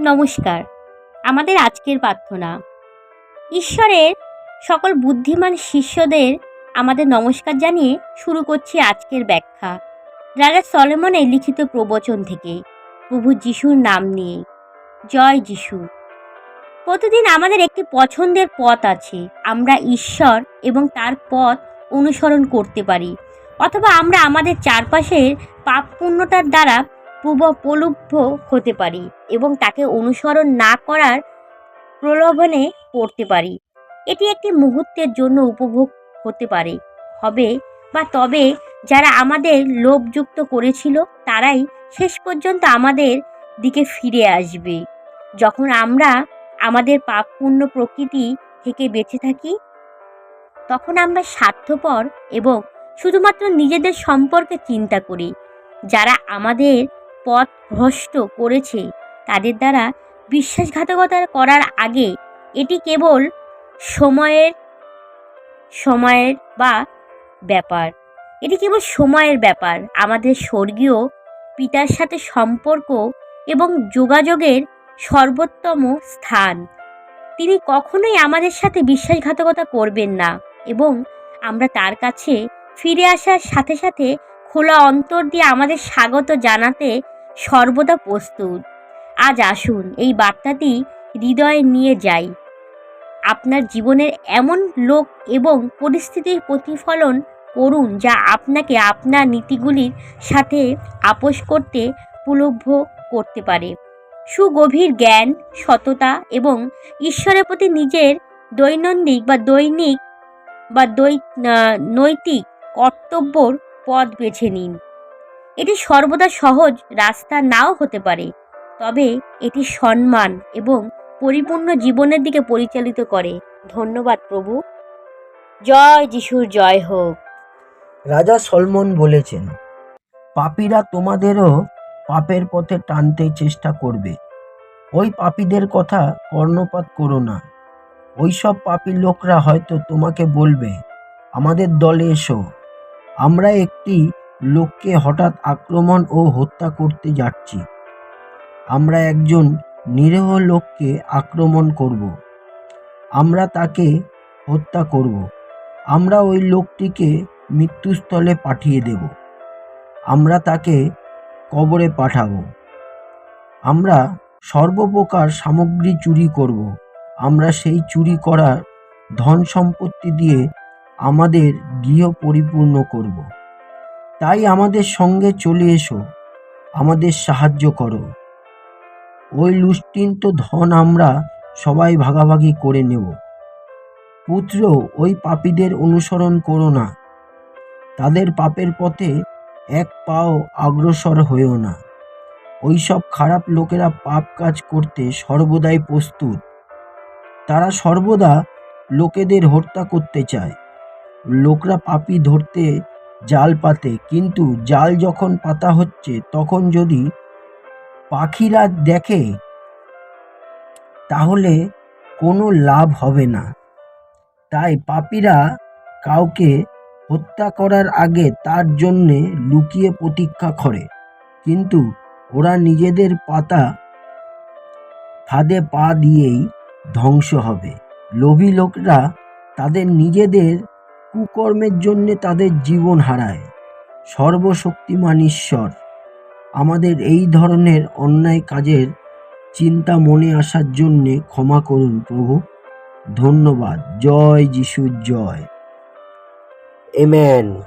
নমস্কার। আমাদের আজকের প্রার্থনা। ঈশ্বরের সকল বুদ্ধিমান শিষ্যদের আমাদের নমস্কার জানিয়ে শুরু করছি আজকের ব্যাখ্যা। রাজা সলেমনের লিখিত প্রবচন থেকে। প্রভু যিশুর নাম নিয়ে। জয় যিশু। প্রতিদিন আমাদের একটি পছন্দের পথ আছে। আমরা ঈশ্বর এবং তার পথ অনুসরণ করতে পারি। অথবা আমরা আমাদের চারপাশের পাপ পুণ্যতার দ্বারা প্রলুব্ধ হতে পারি এবং তাকে অনুসরণ না করার প্রলোভনে পড়তে পারি। এটি একটি মুহূর্তের জন্য উপভোগ হতে পারে, হবে বা তবে যারা আমাদের লোভযুক্ত করেছিল তারাই শেষ পর্যন্ত আমাদের দিকে ফিরে আসবে। যখন আমরা আমাদের পাপ পুণ্য প্রকৃতি থেকে বেঁচে থাকি, তখন আমরা স্বার্থপর এবং শুধুমাত্র নিজেদের সম্পর্কে চিন্তা করি। যারা আমাদের পথ ভ্রষ্ট করেছে। তাদের দ্বারা বিশ্বাসঘাতকতা করার আগে এটি কেবল সময়ের সময়ের বা ব্যাপার। এটি কেবল সময়ের ব্যাপার। আমাদের স্বর্গীয় পিতার সাথে সম্পর্ক এবং যোগাযোগের সর্বোত্তম স্থান। তিনি কখনোই আমাদের সাথে বিশ্বাসঘাতকতা করবেন না এবং আমরা তার কাছে ফিরে আসার সাথে সাথে খোলা অন্তর দিয়ে আমাদের স্বাগত জানাতে সর্বদা প্রস্তুত। আজ আসুন, এই বার্তাটি হৃদয়ে নিয়ে যাই। আপনার জীবনের এমন লোক এবং পরিস্থিতির প্রতিফলন করুন, যা আপনাকে আপনার নীতিগুলির সাথে আপোষ করতে প্রলুব্ধ করতে পারে। সুগভীর জ্ঞান, সততা এবং ঈশ্বরের প্রতি নিজের দৈনন্দিন বা দৈনিক বা দৈ নৈতিক কর্তব্যর পথ বেছে নিন। এটি সর্বদা সহজ রাস্তা নাও হতে পারে, তবে এটি সম্মান এবং পরিপূর্ণ জীবনের দিকে পরিচালিত করে। ধন্যবাদ প্রভু। জয় যিশুর, জয় হোক। রাজা সলমন বলেছেন, পাপীরা তোমাদেরও পাপের পথে টানতে চেষ্টা করবে। ওই পাপীদের কথা কর্ণপাত করো না। ওই সব পাপী লোকরা হয়তো তোমাকে বলবে, আমাদের দলে এসো। আমরা একটি লোককে হঠাৎ আক্রমণ ও হত্যা করতে যাচ্ছি। আমরা একজন নিরীহ লোককে আক্রমণ করব। আমরা তাকে হত্যা করব। আমরা ওই লোকটিকে মৃত্যুস্থলে পাঠিয়ে দেব। আমরা তাকে কবরে পাঠাবো। আমরা সর্বপ্রকার সামগ্রী চুরি করব। আমরা সেই চুরি করা ধন সম্পত্তি দিয়ে আমাদের গৃহ পরিপূর্ণ করব। তাই আমাদের সঙ্গে চলে এসো, আমাদের সাহায্য করো। ওই লুষ্টিন্ত ধন আমরা সবাই ভাগাভাগি করে নেব। পুত্র, ওই পাপীদের অনুসরণ করো না। তাদের পাপের পথে এক পাও অগ্রসর হয়েও না। ওই সব খারাপ লোকেরা পাপ কাজ করতে সর্বদাই প্রস্তুত। তারা সর্বদা লোকেদের হত্যা করতে চায়। লোকরা পাপি ধরতে জাল পাতে কিন্তু জাল যখন পাতা হচ্ছে, তখন যদি পাখিরা দেখে, তাহলে কোনো লাভ হবে না। তাই পাপিরা কাউকে হত্যা করার আগে তার জন্যে লুকিয়ে প্রতীক্ষা করে। কিন্তু ওরা নিজেদের পাতা ফাঁদে পা দিয়েই ধ্বংস হবে। লোভী লোকরা তাদের নিজেদের কুকর্মের জন্য তাদের জীবন হারায়। সর্বশক্তিমান ঈশ্বর, আমাদের এই ধরনের অন্যায় কাজের চিন্তা মনে আসার জন্যে ক্ষমা করুন প্রভু। ধন্যবাদ। জয় যিশুর জয়। এমেন